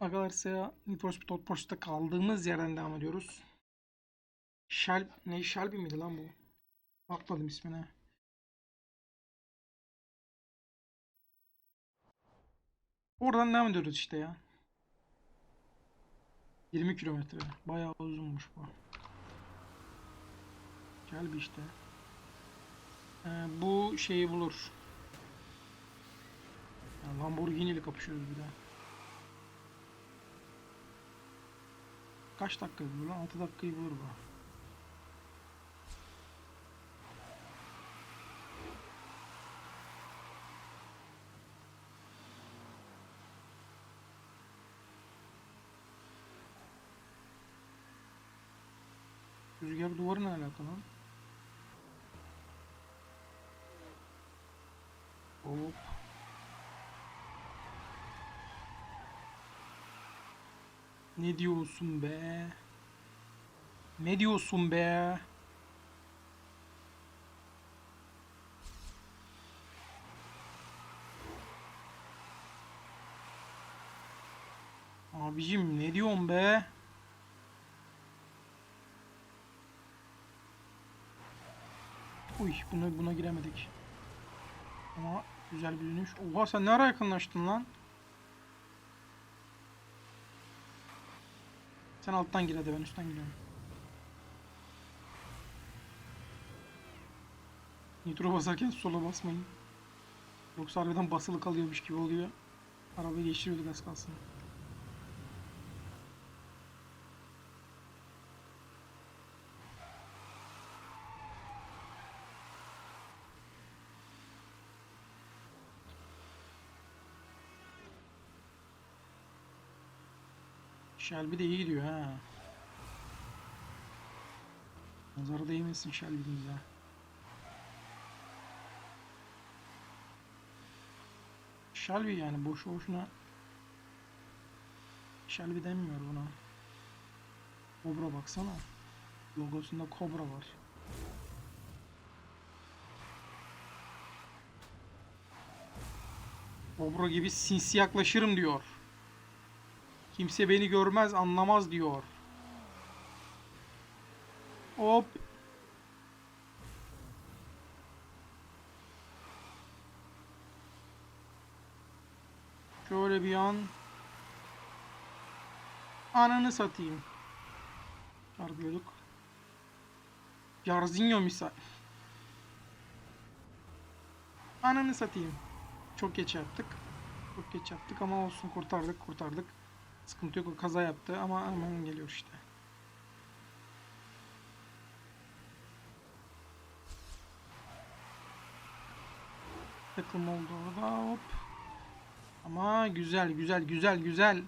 Arkadaşlar Need for Speed Pursuit'te kaldığımız yerden devam ediyoruz. Shel ne Shelby miydi lan bu? Bakmadım ismine. Oradan devam ediyoruz işte ya. 20 kilometre. Bayağı uzunmuş bu. Shelby işte. Ee, bu şeyi bulur. Ya Lamborghini ile kapışıyoruz bir daha. Kaç dakika bulur lan? 6 dakikayı bulur bu. Rüzgar duvarı ne alaka lan? Hop. Ne diyorsun be? Ne diyorsun be? Abicim ne diyorsun be? Uy buna buna giremedik. Ama güzel bir dönüş. Oha sen ne ara yakınlaştın lan? Sen alttan gir hadi ben üstten giriyorum. Nitro basarken sola basmayın. Yoksa harbiden basılı kalıyormuş gibi oluyor. Arabayı geçiriyorduk az kalsın. Shelby de iyi gidiyor ha. Nazara değmesin Shelby'mize. Shelby yani boşu boşuna Shelby denmiyor buna. Cobra baksana. Logosunda Cobra var. Cobra gibi sinsi yaklaşırım diyor. Kimse beni görmez, anlamaz diyor. Hop. Şöyle bir an. Ananı satayım. Çarpıyorduk. Jarzinho misal. Ananı satayım. Çok geç yaptık. Çok geç yaptık ama olsun kurtardık kurtardık. Sıkıntı yok o kaza yaptı ama hemen geliyor işte. Takım oldu orada hop. Ama güzel güzel güzel güzel.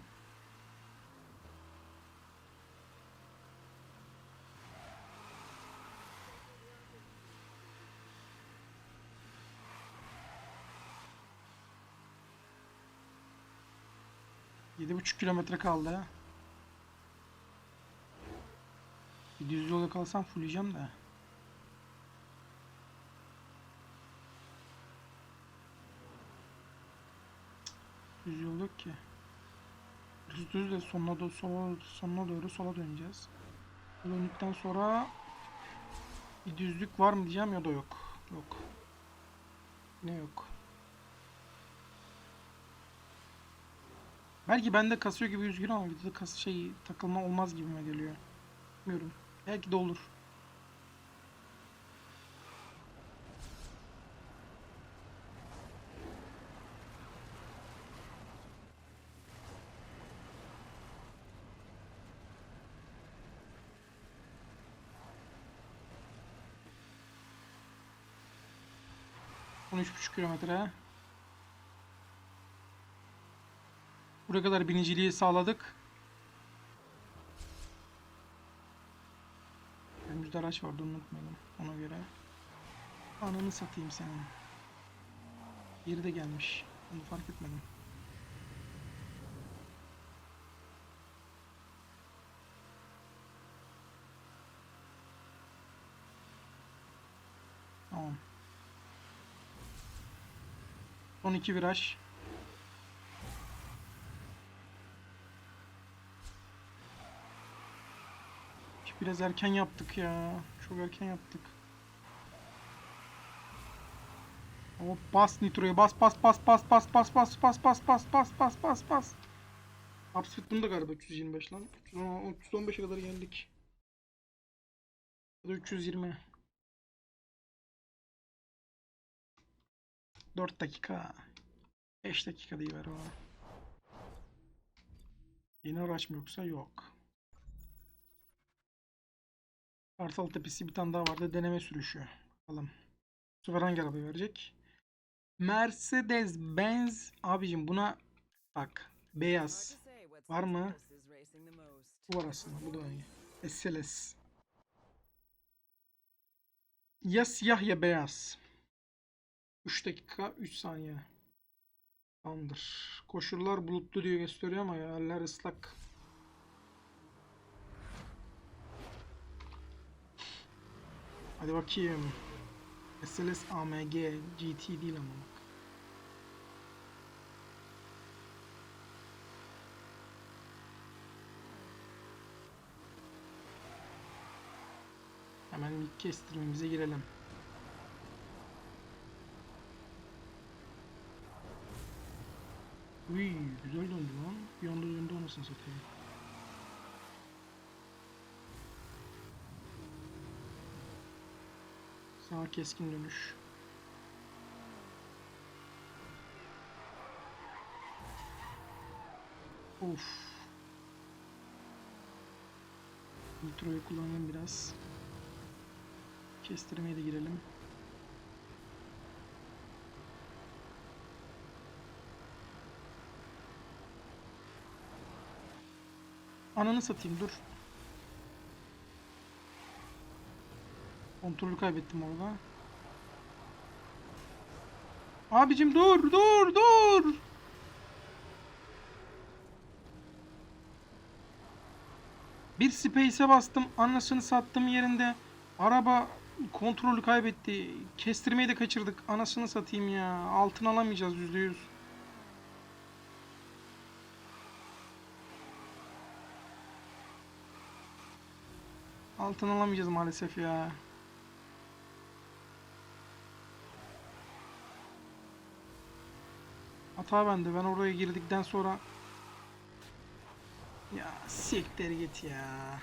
Yedi buçuk kilometre kaldı. Bir düz yolda kalsam fullleyeceğim de. Düz yol yok ki. Düz düz de sonuna doğru, sola, sonuna doğru sola döneceğiz. Döndükten sonra bir düzlük var mı diyeceğim ya da yok. Yok. Ne yok. Belki bende kasıyor gibi gözüküyor ama videoda kas şey takılma olmaz gibime geliyor. Bilmiyorum. Belki de olur. Buçuk kilometre. Buraya kadar biniciliği sağladık. Önümüzde araç vardı unutmayalım ona göre. Ananı satayım senin. Yeri de gelmiş. Onu fark etmedim. Tamam. Son iki viraj. Biraz erken yaptık ya. Çok erken yaptık. Hop bas nitroya bas bas bas bas bas bas bas bas bas bas bas bas bas bas. Upspeed bunu da galiba 325 lan. 310 315'e kadar geldik. Ya da 320. 4 dakika. 5 dakika ver o. Yeni araç mı yoksa yok. Kartal Tepesi bir tane daha vardı. Deneme sürüşü. Bakalım. Bu hangi arabayı verecek? Mercedes Benz. Abicim buna bak. Beyaz. Var mı? Bu var aslında. Bu da iyi. SLS. Ya siyah ya beyaz. 3 dakika 3 saniye. Tamamdır. Koşullar bulutlu diyor gösteriyor ama yerler ıslak. Hadi bakayım. SLS AMG GT değil ama bak. Hemen ilk kestirmemize girelim. Uy güzel döndü lan. Bir anda döndü anasını satayım. Sağ keskin dönüş. Of. Nitro'yu kullanayım biraz. Kestirmeye de girelim. Ananı satayım dur. Kontrolü kaybettim orada. Abicim dur dur dur. Bir space'e bastım. Anasını sattım yerinde. Araba kontrolü kaybetti. Kestirmeyi de kaçırdık. Anasını satayım ya. Altın alamayacağız %100. Altın alamayacağız maalesef ya. Hata bende. Ben oraya girdikten sonra ya siktir git ya.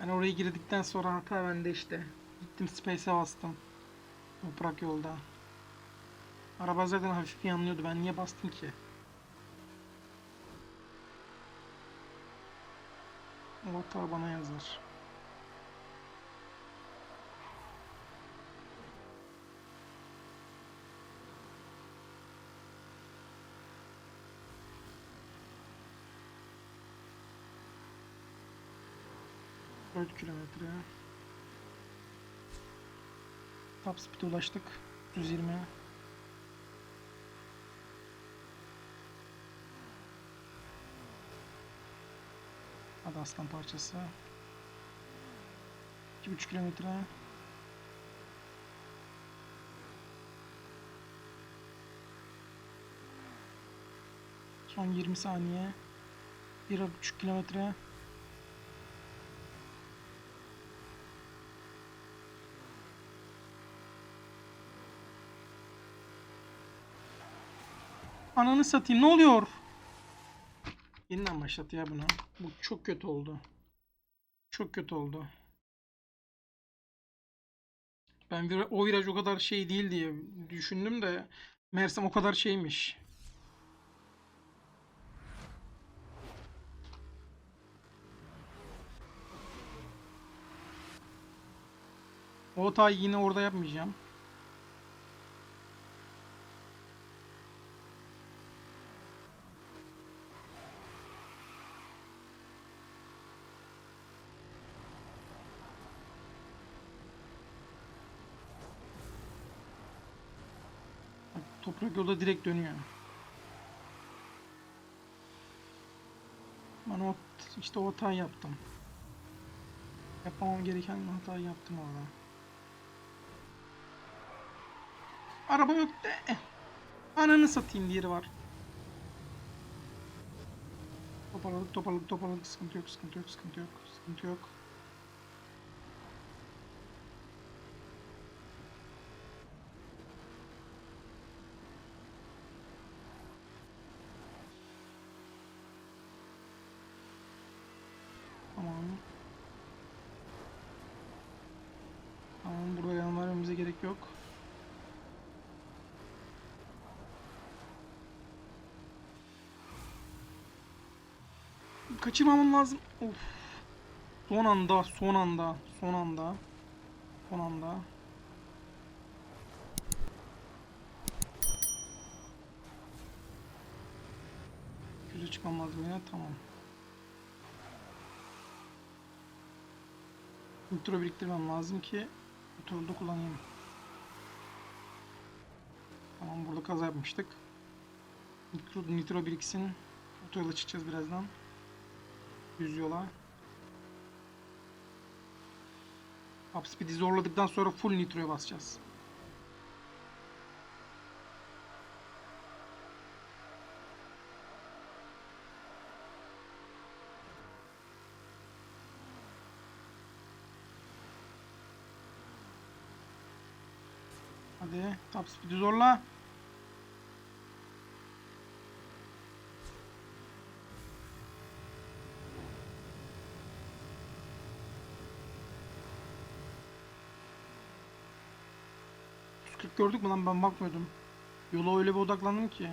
Ben oraya girdikten sonra hata bende işte. Gittim space'e bastım. Toprak yolda. Araba zaten hafif yanlıyordu. Ben niye bastım ki? O hata bana yazar. Dört kilometre. Top speed'e ulaştık. 120. Hadi aslan parçası. 2,5 kilometre. Son 20 saniye. 1,5 kilometre. Ananı satayım ne oluyor? Yeniden başlat ya bunu. Bu çok kötü oldu. Çok kötü oldu. Ben vira- o viraj o kadar şey değil diye düşündüm de meğersem o kadar şeymiş. O hatayı yine orada yapmayacağım. Toprak yolda direkt dönüyor. Ben o işte o hatayı yaptım. Yapmamam gereken hatayı yaptım orada. Araba yok de. Ananı satayım diğeri var. Toparladık toparladık toparladık sıkıntı yok sıkıntı yok sıkıntı yok sıkıntı yok. Tamam. Tamam burada yan vermemize gerek yok. Kaçırmamam lazım. Of. Son anda, son anda, son anda. Son anda. Kötü çıkmam lazım yine. Tamam. Nitro biriktirmem lazım ki Nitro'da kullanayım. Tamam burada kaza yapmıştık. Nitro, nitro biriksin. Otoyola çıkacağız birazdan. Düz yola. Top speed'i zorladıktan sonra full nitroya basacağız. Hadi top speed'i zorla. Gördük mü lan ben bakmıyordum. Yola öyle bir odaklandım ki.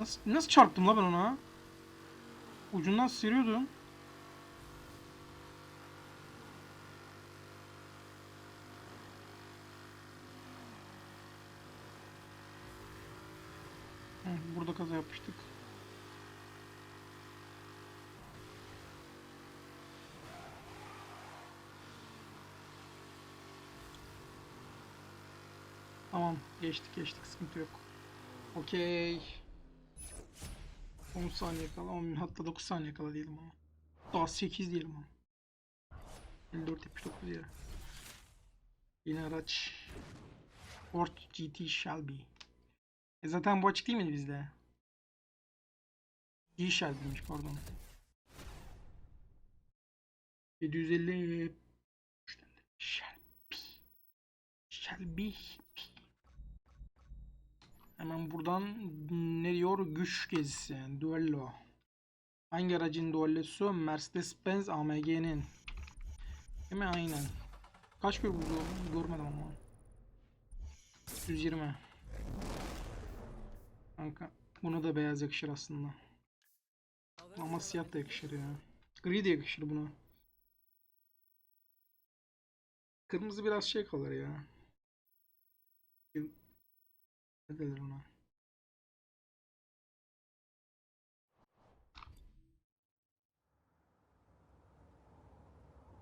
Nasıl, nasıl çarptım la ben ona? Ucundan sıyırıyordum. Burada kaza yapmıştık. Tamam geçtik geçtik sıkıntı yok. Okey. 10 saniye kala 10 hatta 9 saniye kala diyelim ama. Daha 8 diyelim ama. 54 79 yere. Yine araç. Ford GT Shelby. E zaten bu açık değil miydi bizde? G Shelby'miş pardon. 750 Shelby. Shelby. Hemen buradan ne diyor? Güç gezisi. Duello. Hangi aracın duellosu? Mercedes-Benz AMG'nin. Değil mi? Aynen. Kaç gör buldu? Görmedim ama. 120. Kanka buna da beyaz yakışır aslında. Ama siyah da yakışır ya. Gri de yakışır buna. Kırmızı biraz şey kalır ya. Ne denir ona?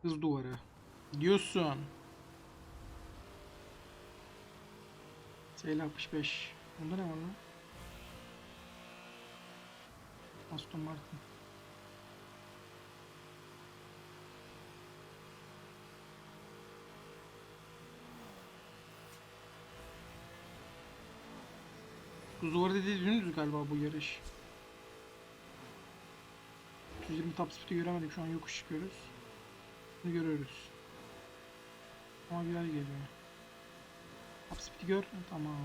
Hız duvarı. Diyorsun. SL 65. Bunda ne var lan? Aston Martin. Hız duvarı dediği galiba bu yarış. 320 top speed'i göremedik şu an yokuş çıkıyoruz. Bunu görüyoruz. Ama güzel geliyor. Top speed'i gör. Tamam.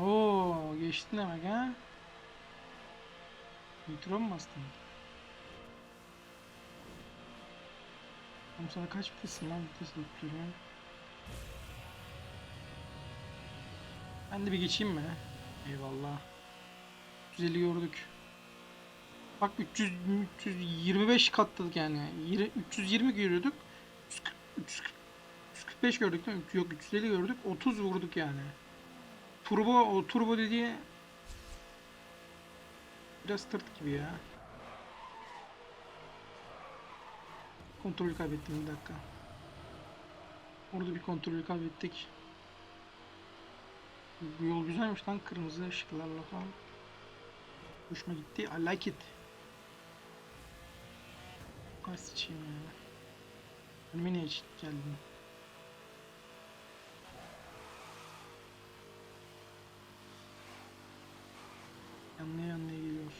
Oo, geçtin demek ha? Nitro mu bastın? Oğlum sana kaç vitesin lan vites tutturuyor? Ben de bir geçeyim mi? Eyvallah. 350 gördük. Bak 300 325 katladık yani. Yirmi- 320 görüyorduk. 340, 340, 345 gördük değil mi? Yok 350 gördük. 30 vurduk yani. Turbo o turbo dediği biraz tırt gibi ya. Kontrolü kaybettim bir dakika. Orada bir kontrolü kaybettik. Bu yol güzelmiş lan kırmızı ışıklarla falan. Hoşuma gitti. I like it. Ay sıçayım ya. Önüme niye hiç geldin? Yanlaya yanlaya geliyor.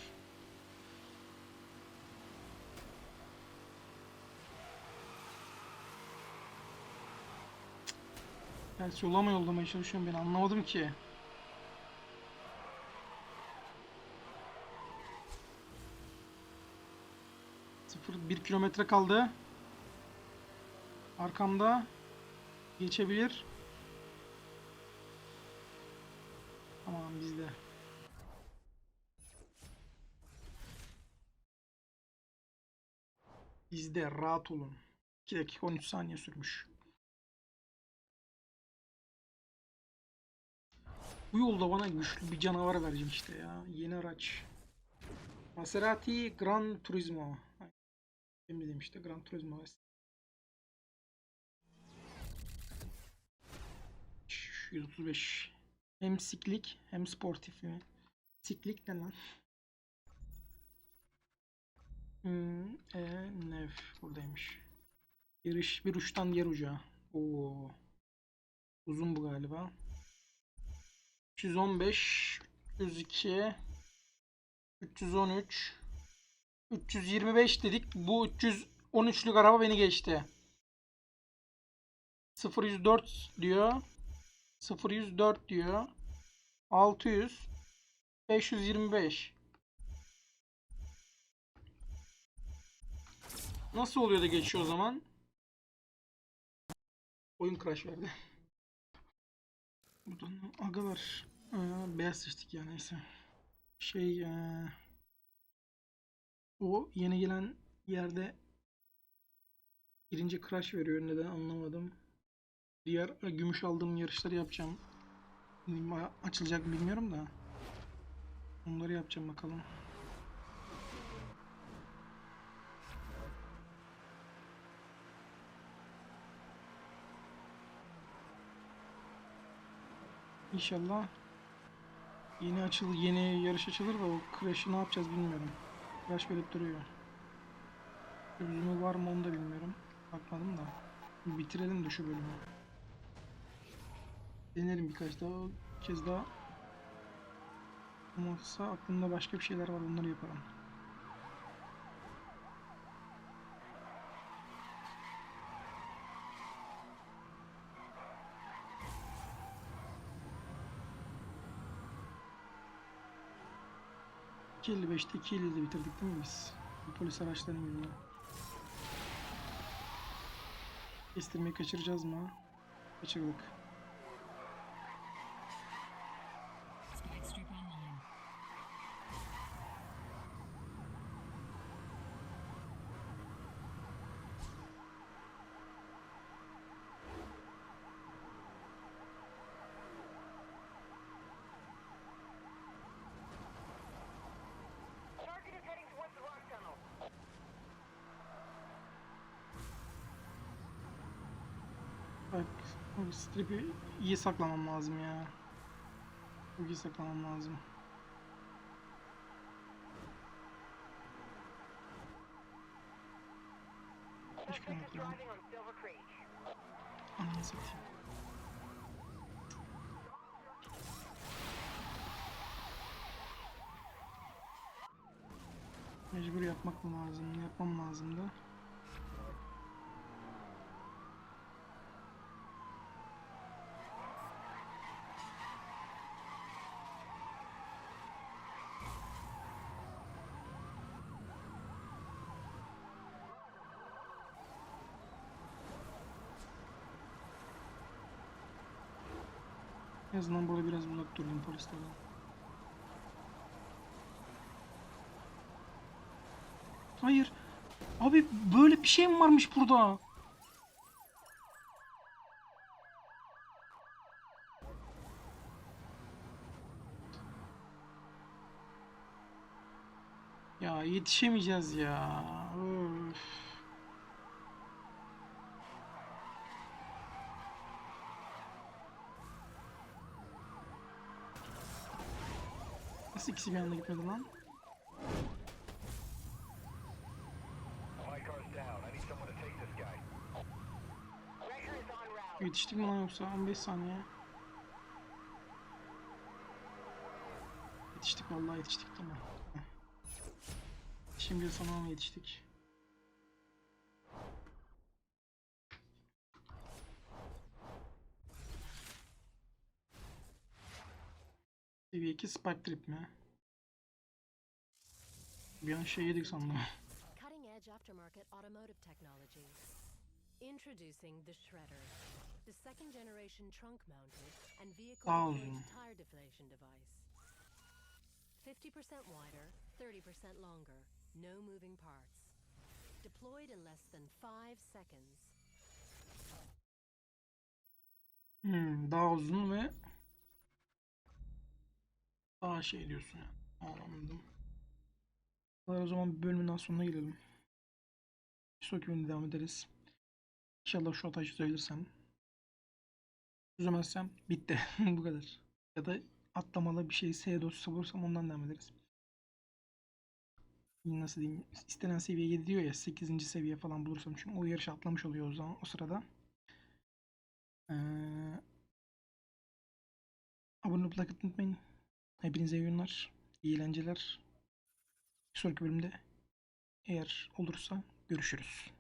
Ters yola mı yollamaya çalışıyorum ben anlamadım ki. Sıfır bir kilometre kaldı. Arkamda geçebilir. Tamam bizde. Bizde rahat olun. 2 dakika 13 saniye sürmüş. Bu yolda bana güçlü bir canavar verecek işte ya. Yeni araç. Maserati Gran Turismo. Emin dedim işte Gran Turismo. 135. Hem siklik hem sportif mi? Siklik ne lan? Hmm, e, nef buradaymış. Yarış bir uçtan diğer uca. Oo. Uzun bu galiba. 315, 302, 313, 325 dedik. Bu 313'lük araba beni geçti. 0104 diyor. 0104 diyor. 600, 525. Nasıl oluyor da geçiyor o zaman? Oyun crash verdi. Buradan agalar Aa, beyaz seçtik ya neyse. Şey ee, o yeni gelen yerde birinci crash veriyor neden anlamadım. Diğer e, gümüş aldığım yarışları yapacağım. Açılacak bilmiyorum da. Onları yapacağım bakalım. İnşallah yeni açıl yeni yarış açılır da o crash'ı ne yapacağız bilmiyorum. Crash verip duruyor. Çözümü var mı onu da bilmiyorum. Bakmadım da. Bitirelim de şu bölümü. Denerim birkaç daha kez daha. Olmazsa aklımda başka bir şeyler var onları yaparım. ...2.55'te 2.50'de bitirdik değil mi biz? Polis araçlarının yüzünden. Kestirmeyi kaçıracağız mı? Kaçırdık. Bak o strip'i iyi saklamam lazım ya. Çok iyi saklamam lazım. İs kilometre Creek. Ananı satayım. Mecbur yapmak mı lazım? Yapmam lazım azından burada biraz uzak durayım polislerden. Hayır. Abi böyle bir şey mi varmış burada? Ya yetişemeyeceğiz ya. Nasıl ikisi bir anda gitmedi lan? Yetiştik mi lan yoksa? 15 saniye. Yetiştik vallahi yetiştik tamam. Şimdi sana yetiştik? Seviye 2 Spark Trip mi? Bir an şey yedik sandım. Cutting edge aftermarket automotive technology. Introducing the Shredder, the second generation trunk mounted and vehicle tire deflation device. 50% wider, 30% longer, no moving parts. Deployed in less than 5 seconds. Hmm, daha uzun ve şey diyorsun yani. Anladım. O zaman bölümün daha sonuna gelelim. Bir sonraki bölümde devam ederiz. İnşallah şu hatayı çözebilirsem. Çözemezsem bitti. Bu kadar. Ya da atlamalı bir şey S dosyası bulursam ondan devam ederiz. Nasıl diyeyim? İstenen seviye 7 diyor ya 8. seviye falan bulursam çünkü o yarışı atlamış oluyor o zaman o sırada. Ee, abone atmayı unutmayın. Hepinize iyi oyunlar, iyi eğlenceler. Bir sonraki bölümde eğer olursa görüşürüz.